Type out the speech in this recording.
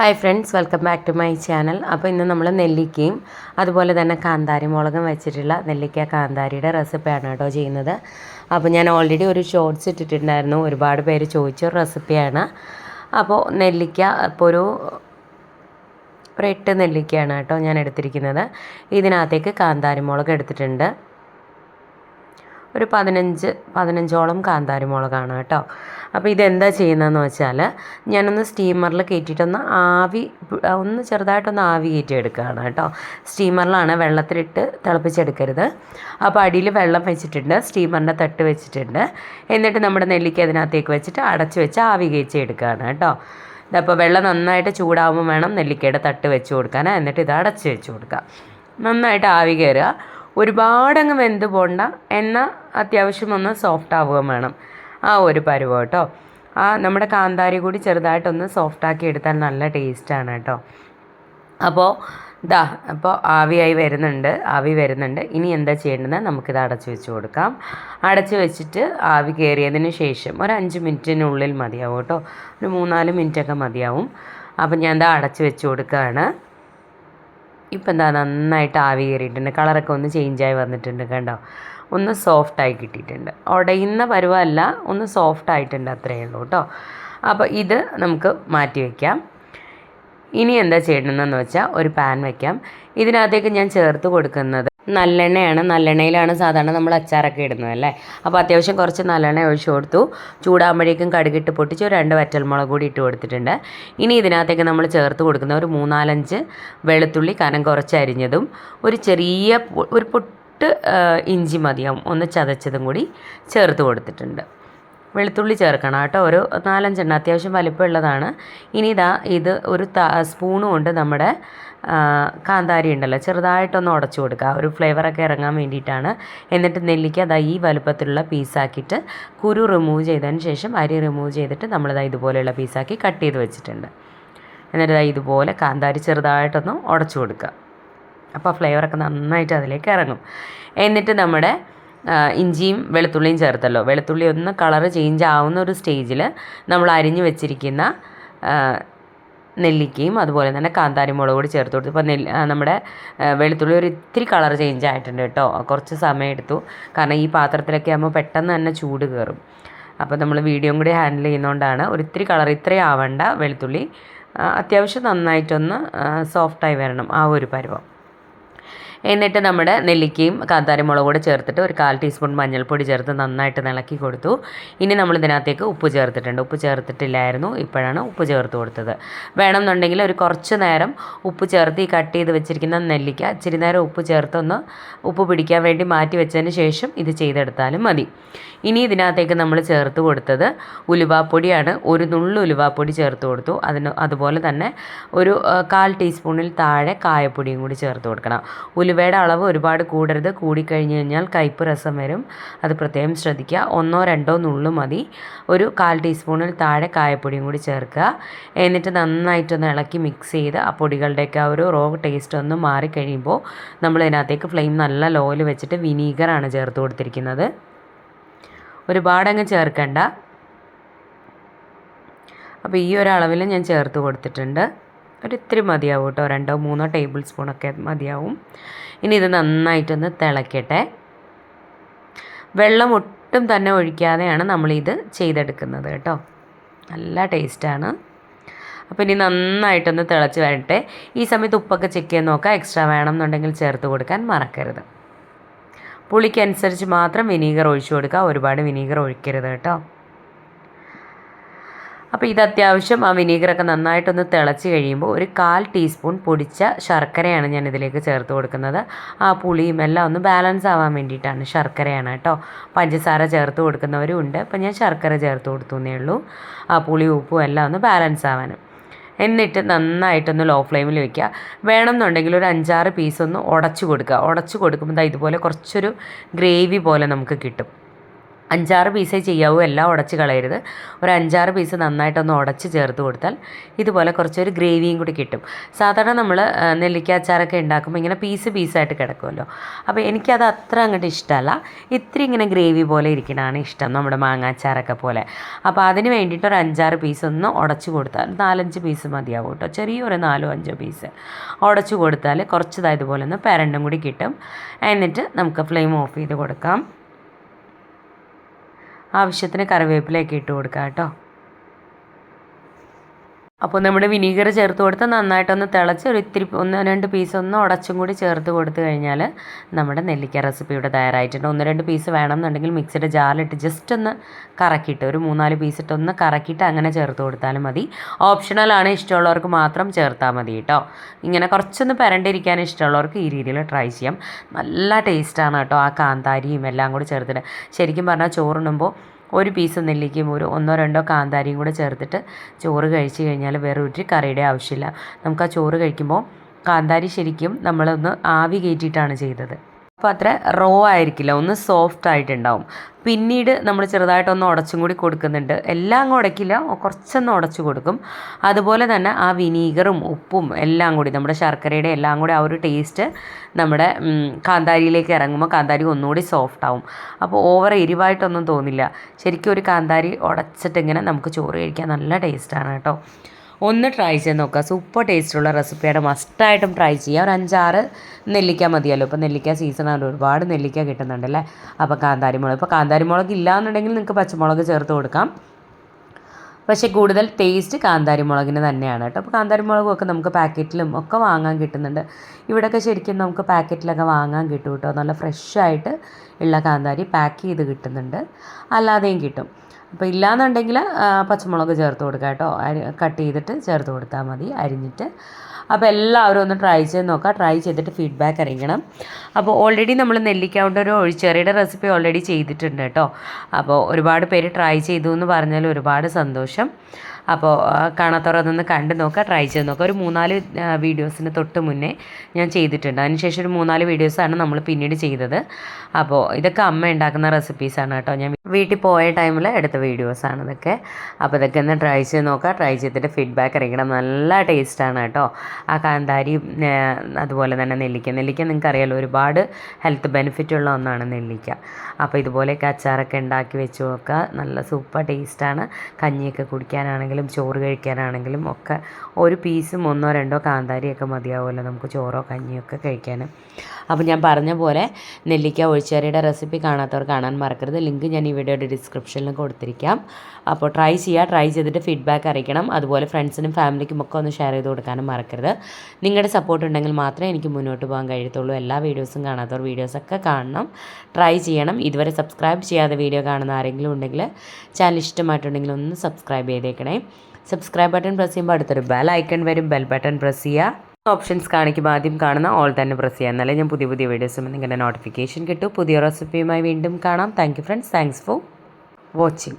Hi friends welcome back to my channel അപ്പോൾ ഇന്ന് നമ്മൾ നെല്ലിക്കയും അതുപോലെ തന്നെ കാന്താരി മുളകും വെച്ചിട്ടുള്ള നെല്ലിക്ക കാന്താരിയുടെ റെസിപ്പിയാണ് കേട്ടോ ചെയ്യുന്നത്. അപ്പോൾ ഞാൻ ഓൾറെഡി ഒരു ഷോർട്സ് ഇട്ടിട്ടുണ്ടായിരുന്നു. ഒരുപാട് പേര് ചോദിച്ച ഒരു റെസിപ്പിയാണ് അപ്പോൾ നെല്ലിക്ക ഇപ്പോൾ ഒരു ഒരു എട്ട് നെല്ലിക്കയാണ് കേട്ടോ ഞാൻ എടുത്തിരിക്കുന്നത്. ഇതിനകത്തേക്ക് കാന്താരി മുളക് എടുത്തിട്ടുണ്ട്. ഒരു പതിനഞ്ച് പതിനഞ്ചോളം കാന്താരി മുളകാണ് കേട്ടോ. അപ്പോൾ ഇതെന്താ ചെയ്യുന്നതെന്ന് വെച്ചാൽ ഞാനൊന്ന് സ്റ്റീമറിൽ കയറ്റിയിട്ടൊന്ന് ആവി ഒന്ന് ചെറുതായിട്ടൊന്ന് ആവി കയറ്റി എടുക്കുകയാണ് കേട്ടോ. സ്റ്റീമറിലാണ് വെള്ളത്തിലിട്ട് തിളപ്പിച്ചെടുക്കരുത്. അപ്പോൾ അടിയിൽ വെള്ളം വെച്ചിട്ടുണ്ട് സ്റ്റീമറിന്റെ തട്ട് വെച്ചിട്ടുണ്ട്. എന്നിട്ട് നമ്മുടെ നെല്ലിക്ക അതിനകത്തേക്ക് വെച്ചിട്ട് അടച്ച് വെച്ച് ആവി കയറ്റി എടുക്കുകയാണ് കേട്ടോ. ഇതപ്പോൾ വെള്ളം നന്നായിട്ട് ചൂടാകുമ്പോൾ വേണം നെല്ലിക്കയുടെ തട്ട് വെച്ച് കൊടുക്കാൻ. എന്നിട്ട് ഇത് അടച്ച് വെച്ച് കൊടുക്കുക. നന്നായിട്ട് ആവി കയറുക. ഒരുപാടങ്ങ് വെന്ത് പോണ്ട. എന്ന അത്യാവശ്യം ഒന്ന് സോഫ്റ്റ് ആവുകയും വേണം. ആ ഒരു പരുവം കേട്ടോ. ആ നമ്മുടെ കാന്താരി കൂടി ചെറുതായിട്ടൊന്ന് സോഫ്റ്റാക്കി എടുത്താൽ നല്ല ടേസ്റ്റാണ് കേട്ടോ. അപ്പോൾ ഇതാ അപ്പോൾ ആവിയായി വരുന്നുണ്ട്. ആവി വരുന്നുണ്ട്. ഇനി എന്താ ചെയ്യേണ്ടത് നമുക്കിത് അടച്ചു വെച്ച് കൊടുക്കാം. അടച്ചു വെച്ചിട്ട് ആവി കയറിയതിന് ശേഷം ഒരു അഞ്ച് മിനിറ്റിനുള്ളിൽ മതിയാവും കേട്ടോ. ഒരു മൂന്നാൽ മിനിറ്റൊക്കെ മതിയാവും. അപ്പം ഞാൻ എന്താ അടച്ചു വെച്ച് കൊടുക്കുകയാണ്. ഇപ്പം എന്താ നന്നായിട്ട് ആവി കയറിയിട്ടുണ്ട്. കളറൊക്കെ ഒന്ന് ചേഞ്ചായി വന്നിട്ടുണ്ട് കണ്ടോ? ഒന്ന് സോഫ്റ്റായി കിട്ടിയിട്ടുണ്ട്. ഉടയുന്ന പരുവമല്ല ഒന്ന് സോഫ്റ്റ് ആയിട്ടുണ്ട് അത്രയേ ഉള്ളൂ കേട്ടോ. അപ്പോൾ ഇത് നമുക്ക് മാറ്റി വയ്ക്കാം ഇനി എന്താ ചെയ്യണമെന്ന് വെച്ചാൽ ഒരു പാൻ വയ്ക്കാം ഇതിനകത്തേക്ക് ഞാൻ ചേർത്ത് കൊടുക്കുന്നത് നല്ലെണ്ണയാണ്. നല്ലെണ്ണയിലാണ് സാധാരണ നമ്മൾ അച്ചാറൊക്കെ ഇടുന്നത് അല്ലേ? അപ്പോൾ അത്യാവശ്യം കുറച്ച് നല്ലെണ്ണ ഒഴിച്ചു കൊടുത്തു. ചൂടാകുമ്പോഴേക്കും കടുകിട്ട് പൊട്ടിച്ച് ഒരു രണ്ട് വറ്റൽമുളക് കൂടി ഇട്ട് കൊടുത്തിട്ടുണ്ട്. ഇനി ഇതിനകത്തേക്ക് നമ്മൾ ചേർത്ത് കൊടുക്കുന്ന ഒരു മൂന്നാലഞ്ച് വെളുത്തുള്ളി കനം കുറച്ച് അരിഞ്ഞതും ഒരു ചെറിയ ഒരു പൊട്ട് ഇഞ്ചി മതിയാവും. ഒന്ന് ചതച്ചതും കൂടി ചേർത്ത് കൊടുത്തിട്ടുണ്ട്. വെളുത്തുള്ളി ചേർക്കണം കേട്ടോ. ഒരു നാലഞ്ചെണ്ണം അത്യാവശ്യം വലിപ്പമുള്ളതാണ്. ഇനി ഇതാ ഇത് ഒരു സ്പൂണ് കൊണ്ട് നമ്മുടെ കാന്താരി ഉണ്ടല്ലോ. ചെറുതായിട്ടൊന്ന് ഉടച്ചു കൊടുക്കുക. ഒരു ഫ്ലേവറൊക്കെ ഇറങ്ങാൻ വേണ്ടിയിട്ടാണ്. എന്നിട്ട് നെല്ലിക്ക അതാ ഈ വലുപ്പത്തിലുള്ള പീസാക്കിയിട്ട് കുരു റിമൂവ് ചെയ്തതിന് ശേഷം അരി റിമൂവ് ചെയ്തിട്ട് നമ്മളിതാ ഇതുപോലെയുള്ള പീസാക്കി കട്ട് ചെയ്ത് വെച്ചിട്ടുണ്ട്. എന്നിട്ട് ഇതാ ഇതുപോലെ കാന്താരി ചെറുതായിട്ടൊന്ന് ഉടച്ചു കൊടുക്കുക. അപ്പോൾ ഫ്ലേവറൊക്കെ നന്നായിട്ട് അതിലേക്ക് ഇറങ്ങും. എന്നിട്ട് നമ്മുടെ ഇഞ്ചിയും വെളുത്തുള്ളിയും ചേർത്തല്ലോ. വെളുത്തുള്ളി ഒന്ന് കളറ് ചേഞ്ച് ആവുന്ന ഒരു സ്റ്റേജിൽ നമ്മൾ അരിഞ്ഞു വെച്ചിരിക്കുന്ന നെല്ലിക്കയും അതുപോലെ തന്നെ കാന്താരി മുളക് കൂടി ചേർത്ത് കൊടുത്തു. ഇപ്പോൾ നെല്ല് നമ്മുടെ വെളുത്തുള്ളി ഒരു ഇത്തിരി കളർ ചേഞ്ച് ആയിട്ടുണ്ട് കേട്ടോ. കുറച്ച് സമയം എടുത്തു. കാരണം ഈ പാത്രത്തിലൊക്കെ ആകുമ്പോൾ പെട്ടെന്ന് തന്നെ ചൂട് കയറും അപ്പോൾ നമ്മൾ വീഡിയോയും കൂടി ഹാൻഡിൽ ചെയ്യുന്നതുകൊണ്ടാണ് ഒരു ഇത്തിരി കളർ ഇത്രയും ആവണ്ട വെളുത്തുള്ളി. അത്യാവശ്യം നന്നായിട്ടൊന്ന് സോഫ്റ്റായി വരണം ആ ഒരു പരുവം. എന്നിട്ട് നമ്മുടെ നെല്ലിക്കയും കാന്താരി മുളക് കൂടെ ചേർത്തിട്ട് ഒരു കാൽ ടീസ്പൂൺ മഞ്ഞൾപ്പൊടി ചേർത്ത് നന്നായിട്ട് ഇളക്കി കൊടുത്തു. ഇനി നമ്മൾ ഇതിനകത്തേക്ക് ഉപ്പ് ചേർത്തിട്ടുണ്ട്. ഉപ്പ് ചേർത്തിട്ടില്ലായിരുന്നു. ഇപ്പോഴാണ് ഉപ്പ് ചേർത്ത് കൊടുത്തത്. വേണമെന്നുണ്ടെങ്കിൽ ഒരു കുറച്ച് നേരം ഉപ്പ് ചേർത്ത് ഈ കട്ട് ചെയ്ത് വെച്ചിരിക്കുന്ന നെല്ലിക്ക ഇച്ചിരി നേരം ഉപ്പ് ചേർത്തൊന്ന് ഉപ്പ് പിടിക്കാൻ വേണ്ടി മാറ്റി വെച്ചതിന് ശേഷം ഇത് ചെയ്തെടുത്താലും മതി. ഇനി ഇതിനകത്തേക്ക് നമ്മൾ ചേർത്ത് കൊടുത്തത് ഉലുവാപ്പൊടിയാണ്. ഒരു നുള്ളു ഉലുവാപ്പൊടി ചേർത്ത് കൊടുത്തു. അതിന് അതുപോലെ തന്നെ ഒരു കാൽ ടീസ്പൂണിൽ താഴെ കായപ്പൊടിയും കൂടി ചേർത്ത് കൊടുക്കണം. ഉലുവയുടെ അളവ് ഒരുപാട് കൂടരുത്. കൂടിക്കഴിഞ്ഞ് കഴിഞ്ഞാൽ കയ്പ്പ് രസം വരും. അത് പ്രത്യേകം ശ്രദ്ധിക്കുക. ഒന്നോ രണ്ടോ നുള്ളു മതി. ഒരു കാൽ ടീസ്പൂണിൽ താഴെ കായപ്പൊടിയും കൂടി ചേർക്കുക. എന്നിട്ട് നന്നായിട്ടൊന്ന് ഇളക്കി മിക്സ് ചെയ്ത് ആ പൊടികളുടെയൊക്കെ ഒരു റോ ടേസ്റ്റ് ഒന്ന് മാറിക്കഴിയുമ്പോൾ നമ്മൾ ഇതിനകത്തേക്ക് ഫ്ലെയിം നല്ല ലോയിൽ വെച്ചിട്ട് വിനീഗറാണ് ചേർത്ത് കൊടുത്തിരിക്കുന്നത്. ഒരുപാടങ്ങ് ചേർക്കണ്ട. അപ്പോൾ ഈ ഒരു അളവിൽ ഞാൻ ചേർത്ത് കൊടുത്തിട്ടുണ്ട്. ഒരു ഇത്തിരി മതിയാവും കേട്ടോ. രണ്ടോ മൂന്നോ ടേബിൾ സ്പൂണൊക്കെ മതിയാവും. ഇനി ഇത് നന്നായിട്ടൊന്ന് തിളക്കട്ടെ. വെള്ളം ഒട്ടും തന്നെ ഒഴിക്കാതെയാണ് നമ്മളിത് ചെയ്തെടുക്കുന്നത് കേട്ടോ. നല്ല ടേസ്റ്റാണ് അപ്പോൾ ഇനി നന്നായിട്ടൊന്ന് തിളച്ച് വരട്ടെ. ഈ സമയത്ത് ഉപ്പൊക്കെ ചെക്ക് ചെയ്ത് നോക്കാം എക്സ്ട്രാ വേണം എന്നുണ്ടെങ്കിൽ ചേർത്ത് കൊടുക്കാൻ മറക്കരുത്. പുളിക്കനുസരിച്ച് മാത്രം വിനീഗർ ഒഴിച്ചു കൊടുക്കുക. ഒരുപാട് വിനീഗർ ഒഴിക്കരുത് കേട്ടോ. അപ്പോൾ ഇത് അത്യാവശ്യം ആ വിനീഗറൊക്കെ നന്നായിട്ടൊന്ന് തിളച്ച് കഴിയുമ്പോൾ ഒരു കാൽ ടീസ്പൂൺ പൊടിച്ച ശർക്കരയാണ് ഞാൻ ഇതിലേക്ക് ചേർത്ത് കൊടുക്കുന്നത്. ആ പുളിയും എല്ലാം ഒന്ന് ബാലൻസ് ആവാൻ വേണ്ടിയിട്ടാണ് ശർക്കരയാണ് കേട്ടോ. പഞ്ചസാര ചേർത്ത് കൊടുക്കുന്നവരും ഉണ്ട്. അപ്പോൾ ഞാൻ ശർക്കര ചേർത്ത് കൊടുത്തു എന്നേ ഉള്ളൂ. ആ പുളി ഉപ്പും എല്ലാം ഒന്ന് ബാലൻസ് ആവാനും. എന്നിട്ട് നന്നായിട്ടൊന്ന് ലോ ഫ്ലെയിമിൽ വെക്കുക. വേണമെന്നുണ്ടെങ്കിൽ ഒരു അഞ്ചാറ് പീസ് ഒന്ന് ഉടച്ചു കൊടുക്കുക. ഉടച്ചു കൊടുക്കുമ്പോൾ ഇതുപോലെ കുറച്ചൊരു ഗ്രേവി പോലെ നമുക്ക് കിട്ടും. അഞ്ചാറ് പീസേ ചെയ്യാവൂ എല്ലാം ഉടച്ച് കളയരുത്. ഒരു അഞ്ചാറ് പീസ് നന്നായിട്ടൊന്ന് ഉടച്ച് ചേർത്ത് കൊടുത്താൽ ഇതുപോലെ കുറച്ചൊരു ഗ്രേവിയും കൂടി കിട്ടും. സാധാരണ നമ്മൾ നെല്ലിക്ക അച്ചാറൊക്കെ ഉണ്ടാക്കുമ്പോൾ ഇങ്ങനെ പീസ് പീസായിട്ട് കിടക്കുമല്ലോ. അപ്പോൾ എനിക്കത് അത്ര അങ്ങോട്ട് ഇഷ്ടമല്ല ഇത്തിരി ഇങ്ങനെ ഗ്രേവി പോലെ ഇരിക്കണതാണ് ഇഷ്ടം നമ്മുടെ മാങ്ങാച്ചാറൊക്കെ പോലെ. അപ്പോൾ അതിന് വേണ്ടിയിട്ട് ഒരു അഞ്ചാറ് പീസ് ഒന്ന് ഉടച്ച് കൊടുത്താൽ നാലഞ്ച് പീസ് മതിയാവും കേട്ടോ. ചെറിയൊരു നാലോ അഞ്ചോ പീസ് ഉടച്ച് കൊടുത്താൽ കുറച്ചതായതുപോലെ ഒന്ന് പരണ്ടും കൂടി കിട്ടും. എന്നിട്ട് നമുക്ക് ഫ്ലെയിം ഓഫ് ചെയ്ത് കൊടുക്കാം. ആവശ്യത്തിന് കറിവേപ്പിലയൊക്കെ ഇട്ട് കൊടുക്കുക കേട്ടോ അപ്പോൾ നമ്മുടെ വിനീഗർ ചേർത്ത് കൊടുത്ത് നന്നായിട്ടൊന്ന് തിളച്ച് ഒരു ഇത്തിരി ഒന്ന് രണ്ട് പീസ് ഒന്ന് ഉടച്ചും കൂടി ചേർത്ത് കൊടുത്തു കഴിഞ്ഞാൽ നമ്മുടെ നെല്ലിക്ക റെസിപ്പി ഇവിടെ തയ്യാറായിട്ടുണ്ട്. ഒന്ന് രണ്ട് പീസ് വേണമെന്നുണ്ടെങ്കിൽ മിക്സിയുടെ ജാറിലിട്ട് ജസ്റ്റ് ഒന്ന് കറക്കിയിട്ട് ഒരു മൂന്നാൽ പീസ് ഇട്ട് ഒന്ന് കറക്കിയിട്ട് അങ്ങനെ ചേർത്ത് കൊടുത്താലും മതി. ഓപ്ഷണലാണ് ഇഷ്ടമുള്ളവർക്ക് മാത്രം ചേർത്താൽ മതി കേട്ടോ ഇങ്ങനെ കുറച്ചൊന്ന് പരണ്ടിരിക്കാൻ ഇഷ്ടമുള്ളവർക്ക് ഈ രീതിയിൽ ട്രൈ ചെയ്യാം. നല്ല ടേസ്റ്റാണ് കേട്ടോ ആ കാന്താരിയും എല്ലാം കൂടി ചേർത്തിട്ട്. ശരിക്കും പറഞ്ഞാൽ ചോറുണ്ണുമ്പോൾ ഒരു പീസ് നെല്ലിക്കയും ഒരു ഒന്നോ രണ്ടോ കാന്താരിയും കൂടെ ചേർത്തിട്ട് ചോറ് കഴിച്ച് കഴിഞ്ഞാൽ വേറെ ഒരു കറിയുടെ ആവശ്യമില്ല. നമുക്ക് ആ ചോറ് കഴിക്കുമ്പോൾ കാന്താരി ശരിക്കും നമ്മളൊന്ന് ആവി കയറ്റിയിട്ടാണ് ചെയ്തത്. അപ്പോൾ അത്ര റോ ആയിരിക്കില്ല. ഒന്ന് സോഫ്റ്റ് ആയിട്ടുണ്ടാവും. പിന്നീട് നമ്മൾ ചെറുതായിട്ടൊന്ന് ഉടച്ചും കൂടി കൊടുക്കുന്നുണ്ട്. എല്ലാം അങ്ങ് ഉടക്കില്ല. കുറച്ചൊന്ന് ഉടച്ചു കൊടുക്കും. അതുപോലെ തന്നെ ആ വിനീഗറും ഉപ്പും എല്ലാം കൂടി നമ്മുടെ ശർക്കരയുടെ എല്ലാം കൂടി ആ ഒരു ടേസ്റ്റ് നമ്മുടെ കാന്താരിയിലേക്ക് ഇറങ്ങുമ്പോൾ കാന്താരി ഒന്നുകൂടി സോഫ്റ്റ് ആവും. അപ്പോൾ ഓവർ എരിവായിട്ടൊന്നും തോന്നില്ല. ശരിക്കും ഒരു കാന്താരി ഉടച്ചിട്ടിങ്ങനെ നമുക്ക് ചോറ് കഴിക്കാൻ നല്ല ടേസ്റ്റാണ് കേട്ടോ. ഒന്ന് ട്രൈ ചെയ്ത് നോക്കുക. സൂപ്പർ ടേസ്റ്റുള്ള റെസിപ്പിയാണ് മസ്റ്റായിട്ടും ട്രൈ ചെയ്യുക ഒരു അഞ്ചാറ് നെല്ലിക്ക മതിയല്ലോ. ഇപ്പോൾ നെല്ലിക്ക സീസണാണ് ഒരുപാട് നെല്ലിക്ക കിട്ടുന്നുണ്ടല്ലേ അപ്പോൾ കാന്താരിമുളക്. ഇപ്പോൾ കാന്താരിമുളക് ഇല്ലാന്നുണ്ടെങ്കിൽ നിങ്ങൾക്ക് പച്ചമുളക് ചേർത്ത് കൊടുക്കാം. പക്ഷേ കൂടുതൽ ടേസ്റ്റ് കാന്താരി മുളകിന് തന്നെയാണ് കേട്ടോ. അപ്പോൾ കാന്താരി മുളകൊക്കെ നമുക്ക് പാക്കറ്റിലും ഒക്കെ വാങ്ങാൻ കിട്ടുന്നുണ്ട്. ഇവിടെയൊക്കെ ശരിക്കും നമുക്ക് പാക്കറ്റിലൊക്കെ വാങ്ങാൻ കിട്ടും കേട്ടോ. നല്ല ഫ്രഷായിട്ട് ഉള്ള കാന്താരി പാക്ക് ചെയ്ത് കിട്ടുന്നുണ്ട്. അല്ലാതെയും കിട്ടും. അപ്പോൾ ഇല്ലയെന്നുണ്ടെങ്കിൽ പച്ചമുളക് ചേർത്ത് കൊടുക്കുക കേട്ടോ. കട്ട് ചെയ്തിട്ട് ചേർത്ത് കൊടുത്താൽ മതി അരിഞ്ഞിട്ട്. അപ്പോൾ എല്ലാവരും ഒന്ന് ട്രൈ ചെയ്ത് നോക്കുക ട്രൈ ചെയ്തിട്ട് ഫീഡ്ബാക്ക് അറിയിക്കണം. അപ്പോൾ ഓൾറെഡി നമ്മൾ നെല്ലിക്ക ഒരു ഒഴിച്ചെറിയുടെ റെസിപ്പി ഓൾറെഡി ചെയ്തിട്ടുണ്ട് കേട്ടോ. അപ്പോൾ ഒരുപാട് പേര് ട്രൈ ചെയ്തു എന്ന് പറഞ്ഞാൽ ഒരുപാട് സന്തോഷം. അപ്പോൾ കാണാത്തവർ അതൊന്ന് കണ്ടു നോക്കുക ട്രൈ ചെയ്ത് നോക്കുക. ഒരു മൂന്നാൽ വീഡിയോസിന് തൊട്ട് മുന്നേ ഞാൻ ചെയ്തിട്ടുണ്ട്. അതിനുശേഷം ഒരു മൂന്നാൽ വീഡിയോസാണ് നമ്മൾ പിന്നീട് ചെയ്തത്. അപ്പോൾ ഇതൊക്കെ അമ്മ ഉണ്ടാക്കുന്ന റെസിപ്പീസാണ് കേട്ടോ. ഞാൻ വീട്ടിൽ പോയ ടൈമിൽ എടുത്ത വീഡിയോസാണ് ഇതൊക്കെ. അപ്പോൾ ഇതൊക്കെ ഒന്ന് ട്രൈ ചെയ്ത് നോക്കുക. ട്രൈ ചെയ്തിട്ട് ഫീഡ്ബാക്ക് അറിയിക്കണം. നല്ല ടേസ്റ്റാണ് കേട്ടോ. ആ കാന്താരി അതുപോലെ തന്നെ നെല്ലിക്ക. നെല്ലിക്ക നിങ്ങൾക്ക് അറിയാലോ ഒരുപാട് ഹെൽത്ത് ബെനിഫിറ്റ് ഉള്ള ഒന്നാണ് നെല്ലിക്ക. അപ്പോൾ ഇതുപോലെയൊക്കെ അച്ചാറൊക്കെ ഉണ്ടാക്കി വെച്ച് നോക്കുക. നല്ല സൂപ്പർ ടേസ്റ്റാണ് കഞ്ഞിയൊക്കെ കുടിക്കാനാണെങ്കിലും ചോറ് കഴിക്കാനാണെങ്കിലും ഒക്കെ ഒരു പീസും ഒന്നോ രണ്ടോ കാന്താരിയൊക്കെ മതിയാവുമല്ലോ നമുക്ക് ചോറോ കഞ്ഞിയൊക്കെ കഴിക്കാൻ അപ്പോൾ ഞാൻ പറഞ്ഞ പോലെ നെല്ലിക്ക ഒഴിച്ചേരിയുടെ റെസിപ്പി കാണാത്തവർ കാണാൻ മറക്കരുത്. ലിങ്ക് ഞാൻ ഈ വീഡിയോയുടെ ഡിസ്ക്രിപ്ഷനിൽ കൊടുത്തിരിക്കാം. അപ്പോൾ ട്രൈ ചെയ്യുക ട്രൈ ചെയ്തിട്ട് ഫീഡ്ബാക്ക് അറിയിക്കണം. അതുപോലെ ഫ്രണ്ട്സിനും ഫാമിലിക്കും ഒക്കെ ഒന്ന് ഷെയർ ചെയ്ത് കൊടുക്കാനും മറക്കരുത്. നിങ്ങളുടെ സപ്പോർട്ട് ഉണ്ടെങ്കിൽ മാത്രമേ എനിക്ക് മുന്നോട്ട് പോകാൻ കഴിയത്തുള്ളൂ. എല്ലാ വീഡിയോസും കാണാത്തവർ വീഡിയോസൊക്കെ കാണണം. ട്രൈ ചെയ്യണം. ഇതുവരെ സബ്സ്ക്രൈബ് ചെയ്യാതെ വീഡിയോ കാണുന്ന ആരെങ്കിലും ഉണ്ടെങ്കിൽ ചാനൽ ഇഷ്ടമായിട്ടുണ്ടെങ്കിൽ ഒന്ന് സബ്സ്ക്രൈബ് ചെയ്തേക്കണേ. സബ്സ്ക്രൈബ് ബട്ടൺ പ്രസ് ചെയ്യുമ്പോൾ അടുത്തൊരു ബെൽ ഐക്കൺ വരും. ബെൽ ബട്ടൺ പ്രസ് ചെയ്യുക. ഓപ്ഷൻസ് കാണിക്കുമ്പോൾ ആദ്യം കാണുന്ന ഓൾ തന്നെ പ്രസ് ചെയ്യാം എന്നാലേ ഞാൻ പുതിയ പുതിയ വീഡിയോസും നിങ്ങളുടെ നോട്ടിഫിക്കേഷൻ കിട്ടും. പുതിയ റെസിപ്പിയുമായി വീണ്ടും കാണാം. Thank friends thanks for watching